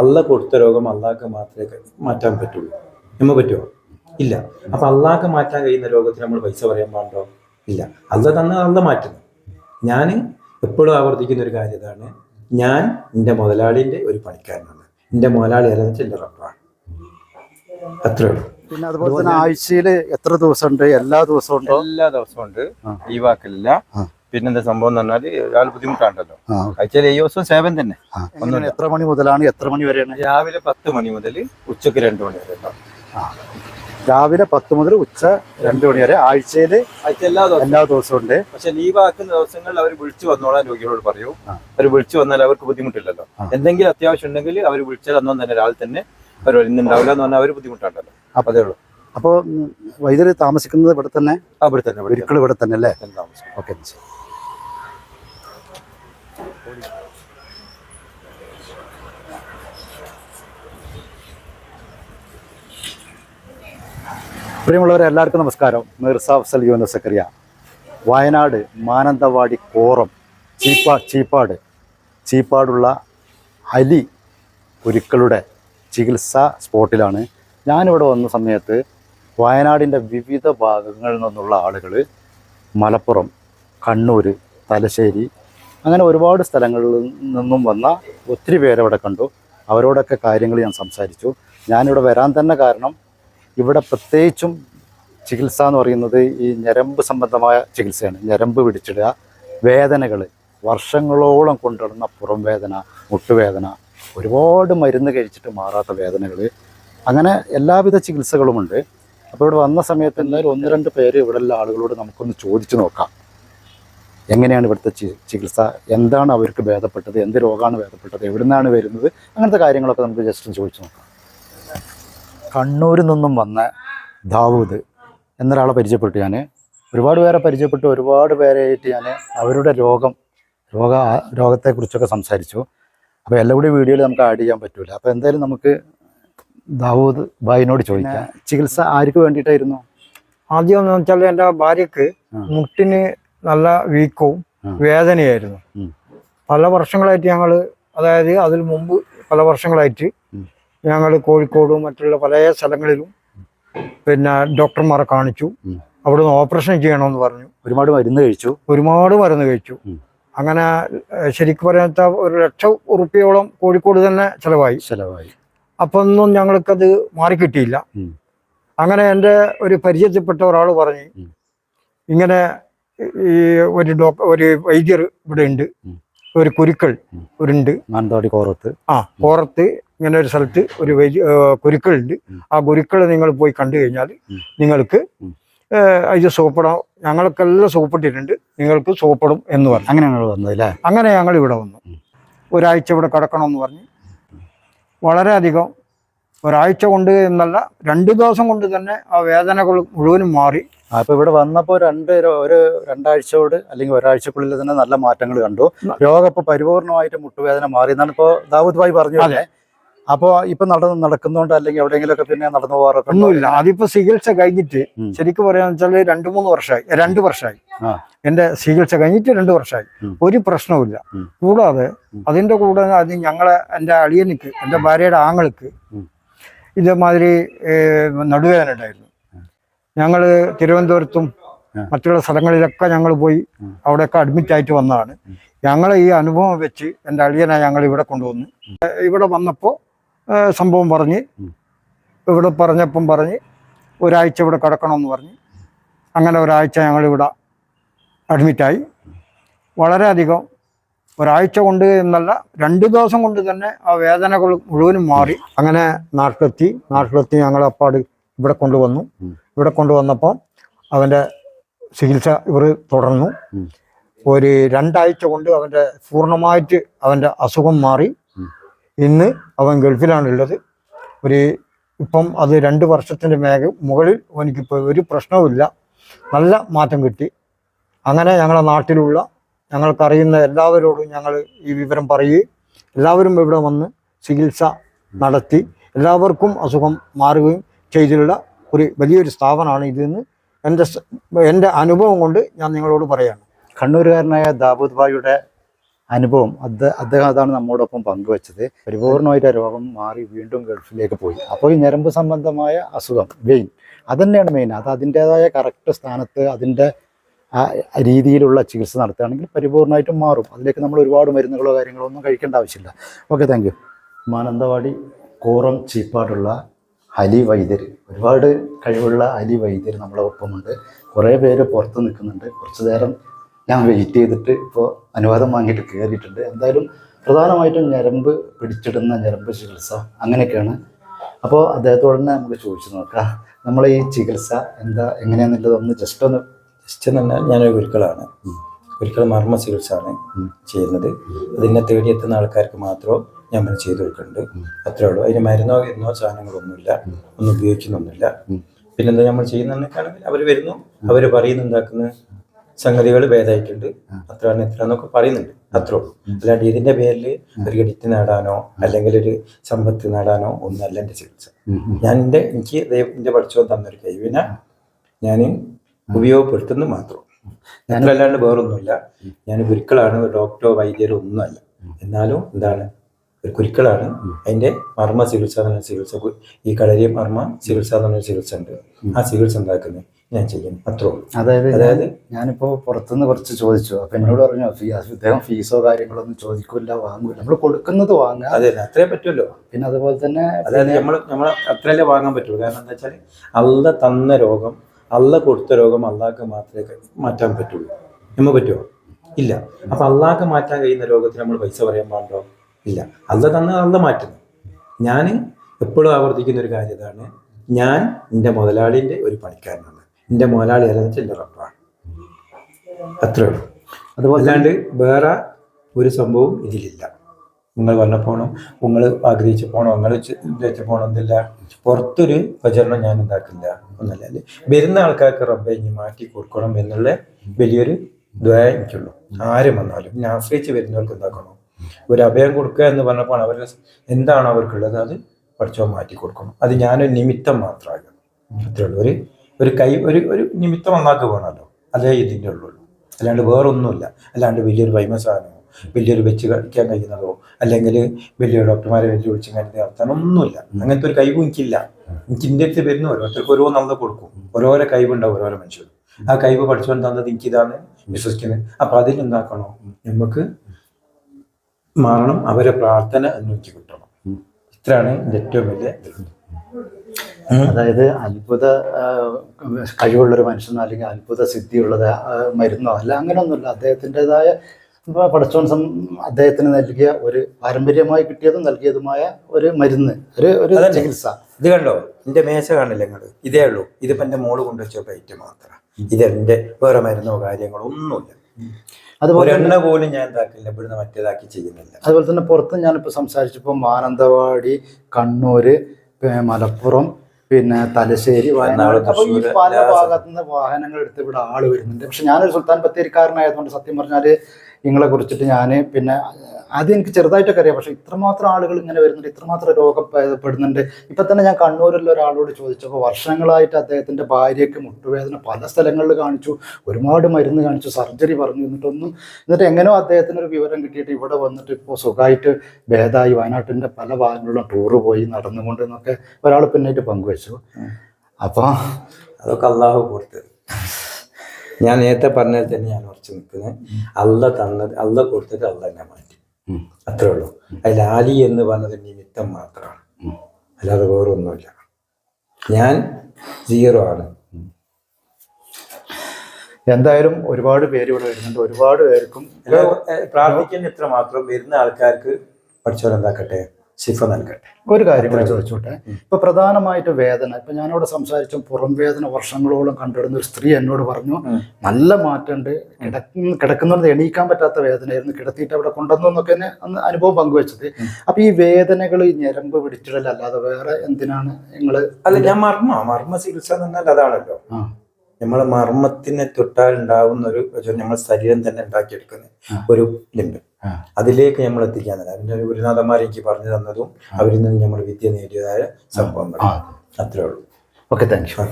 അല്ല കൊടുത്ത രോഗം അള്ളാഹ്ക്ക് മാത്രമേ മാറ്റാൻ പറ്റുള്ളൂ. നമ്മൾ പറ്റുമോ ഇല്ല. അപ്പൊ അള്ളാഹ്ക്ക് മാറ്റാൻ കഴിയുന്ന രോഗത്തിന് നമ്മൾ പൈസ പറയാൻ പാടുണ്ടോ? ഇല്ല. അല്ല തന്നെ അല്ല മാറ്റുന്നു. ഞാൻ എപ്പോഴും ആവർത്തിക്കുന്ന ഒരു കാര്യം ഇതാണ്. ഞാൻ എന്റെ മുതലാളിന്റെ ഒരു പണിക്കാരനാണ്. എന്റെ മുതലാളി ആരെന്ന് വെച്ചാൽ എന്റെ റബ്ബാണ് അത്രേ ഉള്ളൂ. പിന്നെ അതുപോലെ തന്നെ ആഴ്ചയിൽ എത്ര ദിവസമുണ്ട്? എല്ലാ ദിവസവും ഉണ്ടോ? എല്ലാ ദിവസവും ഉണ്ട്. ആ. പിന്നെന്താ സംഭവം എന്ന് പറഞ്ഞാൽ ഒരാൾ ബുദ്ധിമുട്ടാണ്ടല്ലോ അയച്ചാൽ ആഴ്ചയിൽ ഏഴ് ദിവസവും സേവൻ തന്നെ. എങ്ങനെ എത്ര മണി മുതലാണ് എത്ര മണി വരെയാണ്? രാവിലെ പത്ത് മണി മുതൽ ഉച്ചയ്ക്ക് രണ്ട് മണി വരെ. രാവിലെ പത്ത് മുതൽ ഉച്ച രണ്ട് മണി വരെ. ആഴ്ചയിൽ ആഴ്ച എല്ലാ ദിവസവും. എല്ലാ ദിവസവും ഉണ്ട്. പക്ഷെ ലീവാക്കുന്ന ദിവസങ്ങളിൽ അവർ വിളിച്ചു വന്നോളാൻ രോഗികളോട് പറയൂ. അവർ വിളിച്ചു വന്നാൽ അവർക്ക് ബുദ്ധിമുട്ടില്ലല്ലോ. എന്തെങ്കിലും അത്യാവശ്യം ഉണ്ടെങ്കിൽ അവർ വിളിച്ചാൽ അന്നോ തന്നെ രാവിലെ തന്നെ അവർ ഇന്നുണ്ടാവില്ല എന്ന് പറഞ്ഞാൽ അവർ ബുദ്ധിമുട്ടാണ്ടല്ലോ അപ്പൊ അതേ ഉള്ളൂ. അപ്പോൾ വൈദ്യുതി താമസിക്കുന്നത് ഇവിടെ തന്നെ? അവിടെ തന്നെ ഇവിടെ ഒരിക്കലും ഇവിടെ തന്നെ അല്ലേ? താമസിക്കും. ഓക്കെ ശരി. പ്രിയമുള്ളവരെ എല്ലാവർക്കും നമസ്കാരം. മിർസ അഫ്സൽ യുവന സക്കറിയ വയനാട് മാനന്തവാടി കോറം ചീപ്പാ ചീപ്പാട്. ചീപ്പാടുള്ള അലി കുരുക്കളുടെ ചികിത്സാ സ്പോട്ടിലാണ്. ഞാനിവിടെ വന്ന സമയത്ത് വയനാടിന്റെ വിവിധ ഭാഗങ്ങളിൽ നിന്നുള്ള ആളുകൾ മലപ്പുറം കണ്ണൂർ തലശ്ശേരി അങ്ങനെ ഒരുപാട് സ്ഥലങ്ങളിൽ നിന്നും വന്ന ഒത്തിരി പേരെ അവിടെ കണ്ടു. അവരോടൊക്കെ കാര്യങ്ങൾ ഞാൻ സംസാരിച്ചു. ഞാനിവിടെ വരാൻ തന്നെ കാരണം ഇവിടെ പ്രത്യേകിച്ചും ചികിത്സ എന്ന് പറയുന്നത് ഈ ഞരമ്പ് സംബന്ധമായ ചികിത്സയാണ്. ഞരമ്പ് പിടിച്ചിടുക വേദനകൾ വർഷങ്ങളോളം കൊണ്ടുവരുന്ന പുറം വേദന മുട്ടുവേദന ഒരുപാട് മരുന്ന് കഴിച്ചിട്ട് മാറാത്ത വേദനകൾ അങ്ങനെ എല്ലാവിധ ചികിത്സകളുമുണ്ട്. അപ്പോൾ ഇവിടെ വന്ന സമയത്ത് എന്തായാലും ഒന്ന് രണ്ട് പേര് ഇവിടെയുള്ള ആളുകളോട് നമുക്കൊന്ന് ചോദിച്ചു നോക്കാം. എങ്ങനെയാണ് ഇവിടുത്തെ ചികിത്സ? എന്താണ് അവർക്ക് ഭേദപ്പെട്ടത്? എന്ത് രോഗമാണ് ഭേദപ്പെട്ടത്? എവിടെ നിന്നാണ് വരുന്നത്? അങ്ങനത്തെ കാര്യങ്ങളൊക്കെ നമുക്ക് ജസ്റ്റ് ചോദിച്ചു നോക്കാം. കണ്ണൂരിൽ നിന്നും വന്ന ദാവൂദ് എന്നൊരാളെ പരിചയപ്പെട്ടു ഞാൻ ഒരുപാട് പേരെ പരിചയപ്പെട്ടു ഒരുപാട് പേരായിട്ട് ഞാൻ അവരുടെ രോഗം രോഗ രോഗത്തെക്കുറിച്ചൊക്കെ സംസാരിച്ചു. അപ്പോൾ എല്ലാം കൂടി വീഡിയോയിൽ നമുക്ക് ആഡ് ചെയ്യാൻ പറ്റില്ല അപ്പോൾ എന്തായാലും നമുക്ക് ദാവൂദ് ഭായിനോട് ചോദിക്കാം. ചികിത്സ ആർക്ക് വേണ്ടിയിട്ടായിരുന്നു? ആദ്യം എന്ന് വെച്ചാൽ എന്റെ ഭാര്യക്ക്. മുട്ടിന് നല്ല വീക്കവും. വേദനയായിരുന്നു. പല വർഷങ്ങളായിട്ട് ഞങ്ങൾ അതായത് അതിന് മുമ്പ് പല വർഷങ്ങളായിട്ട്. ഞങ്ങൾ കോഴിക്കോടും മറ്റുള്ള പല സ്ഥലങ്ങളിലും പിന്നെ ഡോക്ടർമാരെ കാണിച്ചു. അവിടെ നിന്ന് ഓപ്പറേഷൻ ചെയ്യണമെന്ന് പറഞ്ഞു. ഒരുപാട് മരുന്ന് കഴിച്ചു. ഒരുപാട് മരുന്ന് കഴിച്ചു. അങ്ങനെ ശരിക്കും പറയാത്ത ഒരു ലക്ഷം റുപ്യോളം കോഴിക്കോട് തന്നെ ചിലവായി. ചിലവായി. അപ്പൊ ഒന്നും ഞങ്ങൾക്കത് മാറിക്കിട്ടിയില്ല. അങ്ങനെ എന്റെ ഒരു പരിചയത്തിൽപ്പെട്ട ഒരാൾ പറഞ്ഞു ഇങ്ങനെ ഈ ഒരു ഡോക്ടർ ഒരു വൈദ്യർ ഇവിടെ ഉണ്ട്. ഒരു കുരുക്കൾ ഉണ്ട് മാനന്തവാടി കോറത്ത്. ആ കോറത്ത് ഇങ്ങനെ ഒരു സ്ഥലത്ത് ഒരു വൈദ്യ കുരുക്കളുണ്ട്. ഉണ്ട് ആ കുരുക്കൾ നിങ്ങൾ പോയി കണ്ടു കഴിഞ്ഞാൽ നിങ്ങൾക്ക് ഇത് സോപ്പിടാം. ഞങ്ങൾക്കെല്ലാം സോപ്പിട്ടിട്ടുണ്ട്. നിങ്ങൾക്ക് സോപ്പിടും എന്ന് പറഞ്ഞു. അങ്ങനെയാണ് വന്നത് അല്ലേ? അങ്ങനെ ഞങ്ങൾ ഇവിടെ വന്നു. ഒരാഴ്ച ഇവിടെ കിടക്കണമെന്ന് പറഞ്ഞ്. വളരെയധികം ഒരാഴ്ച കൊണ്ട് എന്നല്ല രണ്ട് ദിവസം കൊണ്ട് തന്നെ ആ വേദനകൾ മുഴുവനും മാറി. അപ്പൊ ഇവിടെ വന്നപ്പോ രണ്ട് ഒരു രണ്ടാഴ്ചയോട് അല്ലെങ്കിൽ ഒരാഴ്ചക്കുള്ളിൽ തന്നെ നല്ല മാറ്റങ്ങൾ കണ്ടു. രോഗം ഇപ്പൊ പരിപൂർണമായിട്ട് മുട്ടുവേദന മാറി. എന്നാണ് ഇപ്പോ ദാവൂദ് ഭായി പറഞ്ഞു. അപ്പൊ ഇപ്പൊ നടന്ന് നടക്കുന്നോണ്ട് അല്ലെങ്കിൽ എവിടെയെങ്കിലുമൊക്കെ പിന്നെ നടന്നു പോകാറൊക്കെ? ഒന്നുമില്ല. അതിപ്പോ ചികിത്സ കഴിഞ്ഞിട്ട് ശരിക്കും പറയാന്ന് വെച്ചാൽ രണ്ടു മൂന്ന് വർഷമായി രണ്ട് വർഷമായി. എന്റെ ചികിത്സ കഴിഞ്ഞിട്ട് രണ്ട് വർഷമായി ഒരു പ്രശ്നവുമില്ല. കൂടാതെ അതിന്റെ കൂടെ അത് ഞങ്ങളെ എന്റെ അളിയനിക്ക് എന്റെ ഭാര്യയുടെ ആങ്ങൾക്ക്. ഇതേമാതിരി നടുവേദന ഉണ്ടായിരുന്നു. ഞങ്ങൾ തിരുവനന്തപുരത്തും. മറ്റുള്ള സ്ഥലങ്ങളിലൊക്കെ ഞങ്ങൾ പോയി അവിടെയൊക്കെ അഡ്മിറ്റ് ആയിട്ട് വന്നതാണ്. ഞങ്ങൾ ഈ അനുഭവം വെച്ച് എന്റെ അളിയനെ ഞങ്ങൾ ഇവിടെ കൊണ്ടുവന്നു ഇവിടെ വന്നപ്പോൾ സംഭവം പറഞ്ഞ് ഇവിടെ പറഞ്ഞപ്പം പറഞ്ഞ് ഒരാഴ്ച ഇവിടെ കിടക്കണമെന്ന് പറഞ്ഞ് അങ്ങനെ ഒരാഴ്ച ഞങ്ങളിവിടെ അഡ്മിറ്റായി വളരെയധികം ഒരാഴ്ച കൊണ്ട് എന്നല്ല രണ്ട് ദിവസം കൊണ്ട് തന്നെ ആ വേദനകൾ മുഴുവനും മാറി. അങ്ങനെ നാട്ടിലെത്തി നാട്ടിലെത്തി ഞങ്ങൾ അപ്പാട് ഇവിടെ കൊണ്ടുവന്നു. ഇവിടെ കൊണ്ടുവന്നപ്പോൾ അവന്റെ ചികിത്സ ഇവർ തുടർന്നു. ഒരു രണ്ടാഴ്ച കൊണ്ട് അവന്റെ പൂർണമായിട്ട് അവന്റെ അസുഖം മാറി. ഇന്ന് അവൻ ഗൾഫിലാണുള്ളത്. ഒരു ഇപ്പം അത് രണ്ട് വർഷത്തിന്റെ മേഖ മുകളിൽ എനിക്കിപ്പോൾ ഒരു പ്രശ്നവുമില്ല. നല്ല മാറ്റം കിട്ടി. അങ്ങനെ ഞങ്ങളുടെ നാട്ടിലുള്ള ഞങ്ങൾക്കറിയുന്ന എല്ലാവരോടും ഞങ്ങൾ ഈ വിവരം പറയുകയും എല്ലാവരും ഇവിടെ വന്ന് ചികിത്സ നടത്തി എല്ലാവർക്കും അസുഖം മാറുകയും ചെയ്തിട്ടുള്ള ഒരു വലിയൊരു സ്ഥാപനമാണ് ഇതെന്ന് എന്റെ എന്റെ അനുഭവം കൊണ്ട് ഞാൻ നിങ്ങളോട് പറയാണ്. കണ്ണൂരുകാരനായ ദാബൂദ് ഭായിയുടെ അനുഭവം അത് അദ്ദേഹം അതാണ് നമ്മോടൊപ്പം പങ്കുവച്ചത്. പരിപൂർണമായിട്ട് രോഗം മാറി വീണ്ടും ഗൾഫിലേക്ക് പോയി. അപ്പോൾ ഈ ഞരമ്പ് സംബന്ധമായ അസുഖം വെയിൻ അതന്നെയാണ് മെയിൻ അത് അതിന്റെതായ കറക്റ്റ് സ്ഥാനത്ത് അതിന്റെ രീതിയിലുള്ള ചികിത്സ നടത്തുകയാണെങ്കിൽ പരിപൂർണമായിട്ടും മാറും. അതിലേക്ക് നമ്മൾ ഒരുപാട് മരുന്നുകളോ കാര്യങ്ങളോ ഒന്നും കഴിക്കേണ്ട ആവശ്യമില്ല. Okay thank you Mananthavady Koram ചീപ്പാടുള്ള Ali വൈദ്യർ ഒരുപാട് കഴിവുള്ള അലി വൈദ്യർ നമ്മളെ ഒപ്പമുണ്ട്. കുറേ പേര് പുറത്ത് നിൽക്കുന്നുണ്ട്. കുറച്ച് നേരം ഞാൻ വെയിറ്റ് ചെയ്തിട്ട് ഇപ്പോൾ അനുവാദം വാങ്ങിയിട്ട് കയറിയിട്ടുണ്ട് എന്തായാലും പ്രധാനമായിട്ടും ഞരമ്പ് പിടിച്ചിടുന്ന ഞരമ്പ് ചികിത്സ അങ്ങനെയൊക്കെയാണ്. അപ്പോൾ അദ്ദേഹത്തോട് തന്നെ നമുക്ക് ചോദിച്ചു നോക്കാം. നമ്മൾ ഈ ചികിത്സ എന്താ എങ്ങനെയാണെന്നുള്ളത് ഒന്ന് ജസ്റ്റ് ഒന്ന് ജസ്റ്റ് എന്ന് പറഞ്ഞാൽ ഞാനൊരു ഗുരുക്കളാണ്. ഗുരുക്കൾ മർമ്മ ചികിത്സയാണ് ചെയ്യുന്നത്. അതിനെ തേടിയെത്തുന്ന ആൾക്കാർക്ക് മാത്രം ഞാൻ പിന്നെ ചെയ്തു കൊടുക്കുന്നുണ്ട് അത്രേ ഉള്ളൂ. അതിന് മരുന്നോ എന്നോ സാധനങ്ങളൊന്നുമില്ല. ഒന്നും ഉപയോഗിക്കുന്നൊന്നുമില്ല പിന്നെന്താ നമ്മൾ ചെയ്യുന്നതെന്നൊക്കെയാണെങ്കിൽ അവർ വരുന്നു. അവർ പറയുന്നു എന്താക്കുന്ന സംഗതികൾ ഭേദമായിട്ടുണ്ട് അത്രയാണ് ഇത്ര എന്നൊക്കെ പറയുന്നുണ്ട് അത്രേ ഉള്ളൂ. അല്ലാണ്ട് ഇതിന്റെ പേരിൽ ഒരു ഗഡിറ്റ് നേടാനോ അല്ലെങ്കിൽ ഒരു സമ്പത്ത് നേടാനോ ഒന്നല്ല എന്റെ ചികിത്സ. ഞാൻ എന്റെ എനിക്ക് ദൈവത്തിന്റെ എന്റെ പഠിച്ചോ തന്നൊരു കഴിവിനെ ഞാൻ ഉപയോഗപ്പെടുത്തുന്നു മാത്രം. അല്ലാണ്ട് വേറൊന്നുമില്ല. ഞാൻ ഗുരുക്കളാണ് ഡോക്ടറോ വൈദ്യരോ ഒന്നുമല്ല. എന്നാലും എന്താണ് ഒരു കുരുക്കളാണ്. അതിന്റെ മർമ്മ ചികിത്സ പറഞ്ഞ ചികിത്സ ഈ കളരി മർമ്മ ചികിത്സ പറഞ്ഞ ചികിത്സ ഉണ്ട്. ആ ചികിത്സ ഉണ്ടാക്കുന്നത് ഞാൻ ചെയ്യുന്നു. അത്രേ അതായത് അതായത് ഞാനിപ്പോ പുറത്തുനിന്ന് കുറച്ച് ചോദിച്ചു. അപ്പൊ എന്നോട് പറഞ്ഞു അദ്ദേഹം ഫീസോ കാര്യങ്ങളൊന്നും ചോദിക്കില്ല വാങ്ങൂല. നമ്മൾ കൊടുക്കുന്നത് വാങ്ങുക അതെ അത്രേ പറ്റുമല്ലോ പിന്നെ അതുപോലെ തന്നെ അതായത് നമ്മൾ നമ്മൾ അത്രയല്ലേ വാങ്ങാൻ പറ്റുള്ളൂ. കാരണം എന്താ വെച്ചാൽ അല്ല തന്ന രോഗം അല്ല കൊടുത്ത രോഗം അള്ളാഹ്ക്ക് മാത്രമേ മാറ്റാൻ പറ്റുള്ളൂ. നമ്മൾ പറ്റുമോ ഇല്ല. അപ്പൊ അള്ളാഹ്ക്ക് മാറ്റാൻ കഴിയുന്ന രോഗത്തിന് നമ്മൾ പൈസ പറയാൻ പാടുണ്ടോ? ഇല്ല. അല്ല തന്ന അല്ല മാറ്റുന്നു. ഞാൻ എപ്പോഴും ആവർത്തിക്കുന്ന ഒരു കാര്യം ഇതാണ്. ഞാൻ എന്റെ മുതലാളിന്റെ ഒരു പണിക്കാരനാണ്. എന്റെ മുതലാളി ആരെന്ന് വെച്ചാൽ എന്റെ റബ്ബാണ്. അത്രേ ഉള്ളൂ. അതുപോലെ അല്ലാണ്ട് വേറെ ഒരു സംഭവം ഇതിലില്ല. നിങ്ങൾ വന്ന പോണം? നിങ്ങൾ ആഗ്രഹിച്ച് പോണോ? നിങ്ങൾ ഉദ്ദേശിച്ച് പോണോ? എന്നില്ല പുറത്തൊരു പ്രചരണം ഞാൻ ഉണ്ടാക്കില്ല. ഒന്നല്ല. അല്ലേ? വരുന്ന ആൾക്കാർക്ക് റബ്ബെ ഇനി മാറ്റി കൊടുക്കണം എന്നുള്ള വലിയൊരു ദ്വയ എനിക്കുള്ളൂ. ആരും വന്നാലും. ഞാൻ ആശ്രയിച്ച് വരുന്നവർക്ക് എന്താക്കണം? ഒരു അഭയം കൊടുക്കുക എന്ന് പറഞ്ഞപ്പോൾ അവർ എന്താണ് അവർക്കുള്ളത് അത് പഠിച്ചോ മാറ്റി കൊടുക്കണം. അത് ഞാനൊരു നിമിത്തം മാത്രമാകും അത്രേ ഉള്ളൂ. ഒരു ഒരു കൈ ഒരു ഒരു നിമിത്തം ഒന്നാക്ക് വേണമല്ലോ അതേ ഇതിന്റെ ഉള്ളൂ. അല്ലാണ്ട് വേറൊന്നുമില്ല. അല്ലാണ്ട് വലിയൊരു വൈമസാനമോ വലിയൊരു വെച്ച് കളിക്കാൻ കഴിയുന്നതോ അല്ലെങ്കിൽ വലിയ ഡോക്ടർമാരെ വലിയ വിളിച്ചു കഴിഞ്ഞാൽ നടത്താൻ ഒന്നുമില്ല. അങ്ങനത്തെ ഒരു കഴിവ് എനിക്കില്ല. എനിക്ക് ഇന്ത്യ അടുത്ത് വരുന്ന ഓരോരുത്തർക്ക് ഓരോ നല്ല കൊടുക്കും. ഓരോരോ കഴിവുണ്ടാവും ഓരോരോ മനുഷ്യർ ആ കഴിവ് പഠിച്ചുകൊണ്ട് തന്നത് എനിക്കിതാണ് വിശ്വസിക്കുന്നത്. അപ്പം അതിൽ എന്താക്കണോ? നമുക്ക് മാറണം അവരെ പ്രാർത്ഥന എനിക്ക് കിട്ടണം ഇത്രയാണ് എന്റെ ഏറ്റവും വലിയ അതായത് അത്ഭുത കഴിവുള്ളൊരു മനുഷ്യനോ അല്ലെങ്കിൽ അത്ഭുത സിദ്ധിയുള്ളത് മരുന്നോ അല്ല അങ്ങനെയൊന്നുമില്ല അദ്ദേഹത്തിന്റെതായ പടച്ചോൻ സം അദ്ദേഹത്തിന് നൽകിയ ഒരു പാരമ്പര്യമായി കിട്ടിയതും നൽകിയതുമായ ഒരു മരുന്ന് ഒരു ഒരു. ചികിത്സ. ഇത് കണ്ടോ? എന്റെ മേശ കാണില്ല നിങ്ങൾ? ഇതേ ഉള്ളൂ. ഇതിപ്പോ എന്റെ മോൾ കൊണ്ടുവച്ച പ്ലേറ്റ് മാത്രമാണ് ഇതെന്റെ വേറെ മരുന്നോ കാര്യങ്ങളോ ഒന്നുമില്ല. അതുപോലെ എണ്ണ പോലും ഞാൻ ഇതാക്കില്ല. ഇവിടുന്ന് മറ്റേതാക്കി ചെയ്യുന്നില്ല. അതുപോലെ തന്നെ പുറത്ത് ഞാനിപ്പോൾ സംസാരിച്ചപ്പോൾ മാനന്തവാടി കണ്ണൂര് മലപ്പുറം പിന്നെ തലശ്ശേരി വയനാട്. അപ്പോൾ ഈ പല ഭാഗത്തുനിന്ന് വാഹനങ്ങൾ എടുത്ത് ഇവിടെ ആൾ വരുന്നുണ്ട്. പക്ഷെ ഞാനൊരു സുൽത്താൻ ബത്തേരിക്കാരനായതുകൊണ്ട് സത്യം പറഞ്ഞാൽ നിങ്ങളെ കുറിച്ചിട്ട് ഞാൻ പിന്നെ ആദ്യം എനിക്ക് ചെറുതായിട്ടൊക്കെ അറിയാം. പക്ഷേ ഇത്രമാത്രം ആളുകൾ ഇങ്ങനെ വരുന്നുണ്ട് ഇത്രമാത്രം രോഗം ഇപ്പം പെടുന്നുണ്ട് ഇപ്പൊ തന്നെ ഞാൻ കണ്ണൂരിലുള്ള ഒരാളോട് ചോദിച്ചപ്പോൾ വർഷങ്ങളായിട്ട് അദ്ദേഹത്തിന്റെ ഭാര്യയ്ക്ക് മുട്ടുവേദന പല സ്ഥലങ്ങളിൽ കാണിച്ചു ഒരുപാട് മരുന്ന് കാണിച്ചു സർജറി പറഞ്ഞു എന്നിട്ടൊന്നും എന്നിട്ട് എങ്ങനെയോ അദ്ദേഹത്തിന് ഒരു വിവരം കിട്ടിയിട്ട് ഇവിടെ വന്നിട്ട് ഇപ്പോൾ സുഖമായിട്ട് ഭേദമായി വയനാട്ടിന്റെ പല ഭാഗങ്ങളിലും ടൂറ് പോയി നടന്നുകൊണ്ട് എന്നൊക്കെ ഒരാൾ പിന്നീട് പങ്കുവച്ചു. അപ്പോൾ അതൊക്കെ അള്ളാഹു കൊടുത്തത്. ഞാൻ നേരത്തെ പറഞ്ഞാൽ തന്നെ ഞാൻ ഉറച്ചു നിൽക്കുന്നത്. അല്ല തന്ന അല്ല കൊടുത്തിട്ട് അല്ല എന്നെ മാറ്റി. അത്രേ ഉള്ളൂ. അതിൽ ആലി എന്ന് പറഞ്ഞത് നിമിത്തം മാത്രമാണ്. അല്ലാതെ വേറെ ഒന്നുമില്ല. ഞാൻ സീറോ ആണ്. എന്തായാലും ഒരുപാട് പേര് ഇവിടെ വരുന്നുണ്ട്. ഒരുപാട് പേർക്കും പ്രാർത്ഥിക്കുന്ന ഇത്ര മാത്രം വരുന്ന ആൾക്കാർക്ക് പഠിച്ചവൻ എന്താക്കട്ടെ ശിഫ നൽകട്ടെ. ഒരു കാര്യം കൂടെ ചോദിച്ചോട്ടെ? ഇപ്പൊ പ്രധാനമായിട്ട് വേദന. ഇപ്പൊ ഞാനിവിടെ സംസാരിച്ചു പുറം വേദന വർഷങ്ങളോളം കണ്ടിടുന്ന ഒരു സ്ത്രീ എന്നോട് പറഞ്ഞു നല്ല മാറ്റമുണ്ട്. കിടക്കുന്ന കിടക്കുന്നത് എണീക്കാൻ പറ്റാത്ത വേദനയായിരുന്നു. കിടത്തിയിട്ട് അവിടെ കൊണ്ടുവന്നു എന്നൊക്കെ തന്നെ അന്ന് അനുഭവം പങ്കുവെച്ചത്. അപ്പൊ ഈ വേദനകൾ ഈ ഞരമ്പ് പിടിച്ചിടലല്ലാതെ വേറെ എന്തിനാണ് നിങ്ങൾ അല്ല ഞാൻ മർമ്മ മർമ്മ ചികിത്സ എന്ന് പറഞ്ഞാൽ അതാണല്ലോ. നമ്മളെ മർമ്മത്തിനെ തൊട്ടാൽ ഉണ്ടാവുന്ന ഒരു നമ്മുടെ ശരീരം തന്നെ ഉണ്ടാക്കിയെടുക്കുന്ന. ഒരു ഇതുണ്ട് അതിലേക്ക് നമ്മൾ എത്തിക്കാന്നില്ല അതിന്റെ ഒരു ഗുരുനാഥന്മാർ എനിക്ക് പറഞ്ഞു തന്നതും അവരിൽ നിന്ന് നമ്മൾ വിദ്യ നേടിയതായ സംഭവങ്ങൾ. അത്രേ ഉള്ളൂ. Okay thank you.